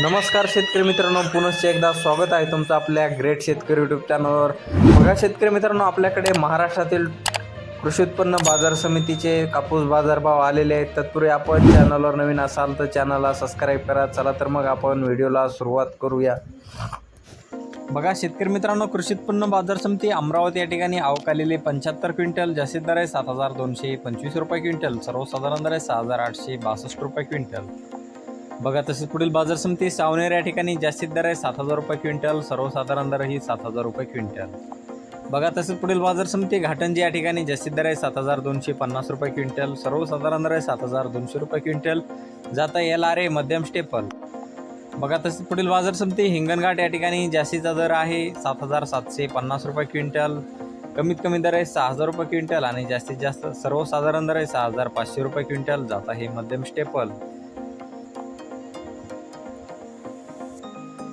नमस्कार शेतकरी मित्रांनो पुनश्च एकदा स्वागत आहे तुमचं आपल्या ग्रेट शेतकरी यूट्यूब चॅनलवर बघा शेतकरी मित्रांनो आपल्याकडे महाराष्ट्रातील कृषी उत्पन्न बाजार समितीचे कापूस बाजारभाव आलेले आहेत. तत्पूर्वी आपण चॅनलवर नवीन असाल तर चॅनलला सबस्क्राईब करा. चला तर मग आपण व्हिडिओला सुरुवात करूया. बघा शेतकरी मित्रांनो कृषी उत्पन्न बाजार समिती अमरावती या ठिकाणी आवक आलेली पंच्याहत्तर क्विंटल जास्तीत दर आहे सात हजार दोनशे पंचवीस रुपये क्विंटल सर्वसाधारण दर आहे सहा हजार आठशे बासष्ट रुपये क्विंटल. बघा तसेच पुढील बाजार समिती सावनेर या ठिकाणी जास्तीत दर आहे सात हजार रुपये क्विंटल सर्वसाधारण दर ही सात हजार रुपये क्विंटल. बघा तसेच पुढील बाजार समिती घाटंजी या ठिकाणी जास्तीत दर आहे सात हजार दोनशे पन्नास रुपये क्विंटल सर्वसाधारण दर आहे सात हजार दोनशे रुपये क्विंटल. जाता एल आर ए मध्यम स्टेपल. बघा तसेच पुढील बाजार समिती हिंगणघाट या ठिकाणी जास्तीचा दर आहे सात हजार सातशे पन्नास रुपये क्विंटल. कमीत कमी दर आहे सहा हजार रुपये क्विंटल आणि जास्तीत जास्त सर्वसाधारण दर आहे सहा हजार पाचशे रुपये क्विंटल. जाता हे मध्यम स्टेपल.